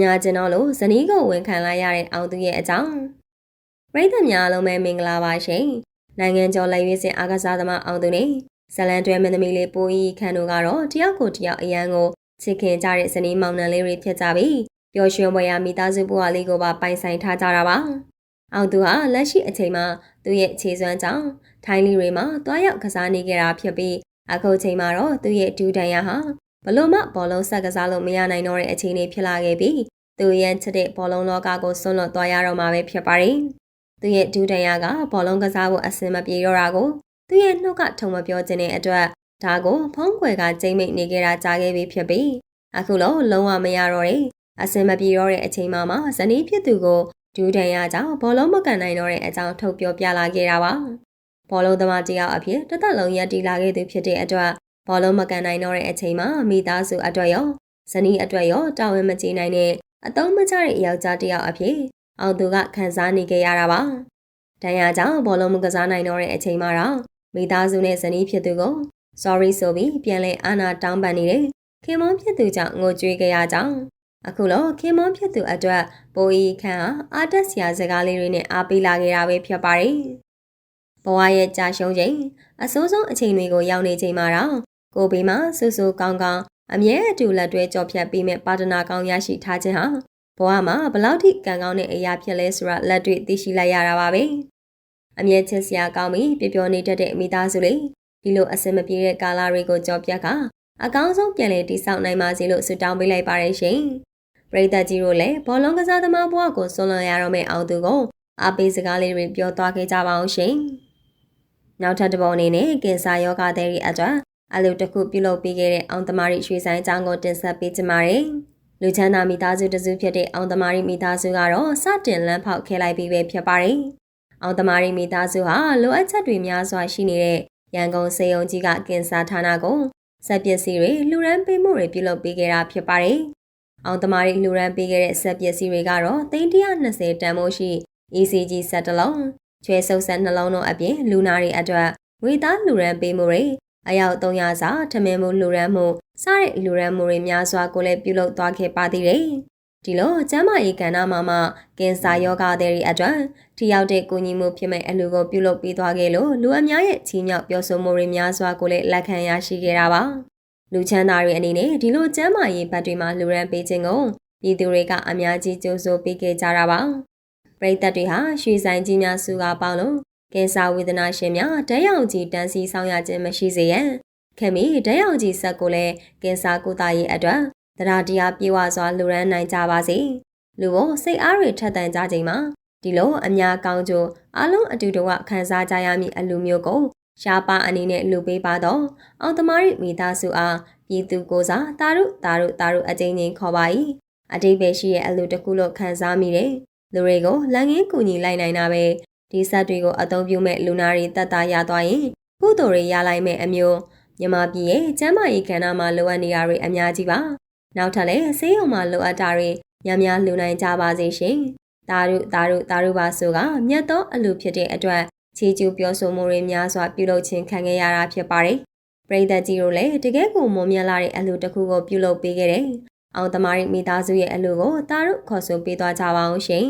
ညာကျင်တော့လို့ဇနီးကိုဝန်ခံလိုက်ရတဲ့အောင်သူရဲ့အကြောင်းပရိသတ်များအားလုံးပဲမင်္ဂလာပါရှင်နိုင်ငံကျော်လက်ရွေးစင်အားကစားသမားအောင်သူနဲ့ဇလန်တွဲမင်းသမီးလေးပိုးဤခန့်တို့ကတော့တယောက်ကိုတယောက်အရန်ကိုချစ်ခင်ကြတဲ့ဇနီးမောင်နှံလေးတွေဖြစ်ကြပြီးပျော်ရွှင်ပွဲရမိသားစုဘဝလေးကိုပါပိုင်ဆိုင်ထားကြတာပါအောင်သူဟာလက်ရှိအချိန်မှာသူ့ရဲ့ခြေစွမ်းကြောင့်ထိုင်းလီတွေမှာတွားရောက်ကစားနေကြတာဖြစ်ပြီးအခုချိန်မှာတော့သူ့ရဲ့ဒူးတန်ရဟာ ဘလို့မှဘောလုံးဆက်ကစားလို့မရနိုင်တော့တဲ့အခြေအနေဖြစ်လာခဲ့ပြီးသူရန်ချစ်တဲ့ဘောလုံးလောကကိုဆွန့်လွတ်သွားရတော့မှာပဲဖြစ်ပါတယ်။သူရဲ့ဒူးတန်ရကဘောလုံးကစားဖို့အဆင်မပြေတော့တာကိုသူရဲ့နှုတ်ကထုံမပြောခြင်းတဲ့အတွက်ဒါကိုဖုံးကွယ်ကကျိမ့်မိတ်နေခဲ့တာကြားခဲ့ပြီးဖြစ်ပြီးအခုတော့လုံးဝမရတော့တဲ့အဆင်မပြေတော့တဲ့အချိန်မှာမှဇနီးဖြစ်သူကိုဒူးတန်ရကြောင့်ဘောလုံးမကန်နိုင်တော့တဲ့အကြောင်းထုတ်ပြောပြလာခဲ့တာပါ။ဘောလုံးသမားတယောက်အဖြစ်တစ်သက်လုံးရပ်တည်လာခဲ့သူဖြစ်တဲ့အတွက် ဘောလုံးမကန်နိုင်တော့တဲ့အချိန်မှာမိသားစုအတွက်ရောဇနီးအတွက်ရောတာဝန်မကျေနိုင်တဲ့အတုံးမကျတဲ့ယောက်ျားတစ်ယောက်အဖြစ်အောင်သူကခံစားနေခဲ့ရတာပါ။တန်ရာကြောင့်ဘောလုံးမကစားနိုင်တော့တဲ့အချိန်မှာတော့မိသားစုနဲ့ဇနီးဖြစ်သူကို sorry ဆိုပြီးပြန်လဲအာနာတောင်းပန်နေတဲ့ခင်မွန်ဖြစ်သူကြောင့်ငိုကြွေးခဲ့ရကြောင်းအခုတော့ခင်မွန်ဖြစ်သူအတွက်ပိုးဤခန့်ဟာအာတက်စရာစကားလေးတွေနဲ့အားပေးလာခဲ့တာပဲဖြစ်ပါတယ်။ဘဝရဲ့ကြာရှုံးချိန်အစိုးဆုံးအချိန်တွေကိုရောက်နေချိန်မှာတော့ ကိုဘေးမှာဆူဆူကောင်းကောင်းအမြဲအတူလက်တွဲကြော်ဖြတ်ပြီးမဲ့ပါတနာကောင်းရရှိထားခြင်းဟာဘဝမှာဘလောက်ထိကံကောင်းတဲ့အရာဖြစ်လဲဆိုတာလက်တွေ့သိရှိလိုက်ရတာပါပဲအမြဲချစ်စရာကောင်းပြီးပျော်ပျော်နေတတ်တဲ့မိသားစုလေးဒီလိုအစင်မပြေတဲ့ကာလတွေကိုကြော်ပြတ်ကအကောင်းဆုံးပြန်လည်တည်ဆောက်နိုင်ပါစေလို့ဆုတောင်းပေးလိုက်ပါရရှင်ပရိသတ်ကြီးတို့လည်းဘောလုံးကစားသမားဘဝကိုဆွန်လွန်ရတော့မယ့်အောင်သူကိုအားပေးစကားလေးတွေပြောသွားခဲ့ကြပါအောင်ရှင်နောက်ထပ်တစ်ပုံအနေနဲ့ကင်ဆာယောဂတဲ့ရဲ့အတွက် အလုပ်တစ်ခုပြုလုပ်ပေးခဲ့တဲ့အောင်သမารီရွှေဆိုင်အကြောင်းကိုတင်ဆက်ပေးကြပါမယ်။လူချမ်းသာမိသားစုတစုဖြစ်တဲ့အောင်သမารီမိသားစုကတော့စတင်လမ်းဖောက်ခဲလိုက်ပြီးပဲဖြစ်ပါတယ်။အောင်သမารီမိသားစုဟာလိုအပ်ချက်တွေများစွာရှိနေတဲ့ရန်ကုန်စေယုံကြီးကကင်ဆာဌာနကိုစက်ပစ္စည်းတွေလှူဒန်းပေးမှုတွေပြုလုပ်ပေးခဲ့တာဖြစ်ပါတယ်။အောင်သမารီလှူဒန်းပေးခဲ့တဲ့စက်ပစ္စည်းတွေကတော့320တန်မိုးရှိ ECG စက်တစ်လုံး၊ချွဲဆုပ်ဆက်နှလုံးတို့အပြင်လူနာတွေအတွက်ဝေသားလှူဒန်းပေးမှုတွေ အယောက်300စာထမင်းမှုလှူရမ်းမှုစတဲ့လှူရမ်းမှုတွေများစွာကိုလည်းပြုလုပ်သွားခဲ့ပါသေးတယ်။ဒီလိုကျမ်းမာရေးကဏ္ဍမှာမှကင်ဆာယောဂတဲ့တွေအတွက်ထိရောက်တဲ့ကူညီမှုဖြစ်မဲ့အလူကိုပြုလုပ်ပေးသွားခဲ့လို့လူအများရဲ့ချီးမြှောက်ပြောဆိုမှုတွေများစွာကိုလည်းလက်ခံရရှိခဲ့တာပါ။လူချမ်းသာတွေအနေနဲ့ဒီလိုကျမ်းမာရေးဘက်တွေမှာလှူရမ်းပေးခြင်းကိုပြည်သူတွေကအများကြီးကြိုးဆိုပေးခဲ့ကြတာပါ။ပရိသတ်တွေဟာရွှေဆိုင်ကြီးများစုကပေါင်းလို့ ကင်ဆာဝေဒနာရှင်များဓာတ်ရောင်ကြီးတန်းစီဆောင်ရခြင်းမရှိစေရန်ခင်မီဓာတ်ရောင်ကြီးဆက်ကိုလည်းကင်ဆာကုသရေးအတွက်တရားတရားပြေဝစွာလူရန်နိုင်ကြပါစေလူကိုစိတ်အားတွေထက်သန်ကြချိန်မှာဒီလိုအများကောင်းကျိုးအလုံးအတူတဝခံစားကြရမည့်အလူမျိုးကိုရှားပါအနေနဲ့လူပေးပါတော့အောင်သမားရိမိသားစုအားပြည်သူကိုစားတာရုတာရုတာရုအကျဉ်းချင်းခေါ်ပါ၏အတိတ်ပဲရှိရဲ့အလူတစ်ခုလို့ခံစားမိတယ်လူတွေကိုလန်ငင်းကူညီလိုက်နိုင်တာပဲ ဒီဆက်တွေကိုအသုံးပြုမဲ့လူနာတွေတက်တာရသွားရင်ကုသိုလ်တွေရလိုက်မဲ့အမျိုးမြန်မာပြည်ရဲ့ကျန်းမာရေးကဏ္ဍမှာလိုအပ်နေတာတွေအများကြီးပါနောက်ထပ်လည်းဆေးရုံမှာလိုအပ်တာတွေများများလူနိုင်ကြပါစေရှင်တာရုတာရုတာရုပါဆိုကမြတ်သောအလူဖြစ်တဲ့အတွက်ချီကျူးပြောဆိုမှုတွေများစွာပြုလုပ်ခြင်းခံခဲ့ရတာဖြစ်ပါတယ်ပရိသတ်ကြီးတို့လည်းတကယ်ကိုမွန်မြတ်လာတဲ့အလူတစ်ခုကိုပြုလုပ်ပေးခဲ့တယ်အောင်သမားမိသားစုရဲ့အလူကိုတာရုခေါ်ဆိုပေးသွားကြပါအောင်ရှင်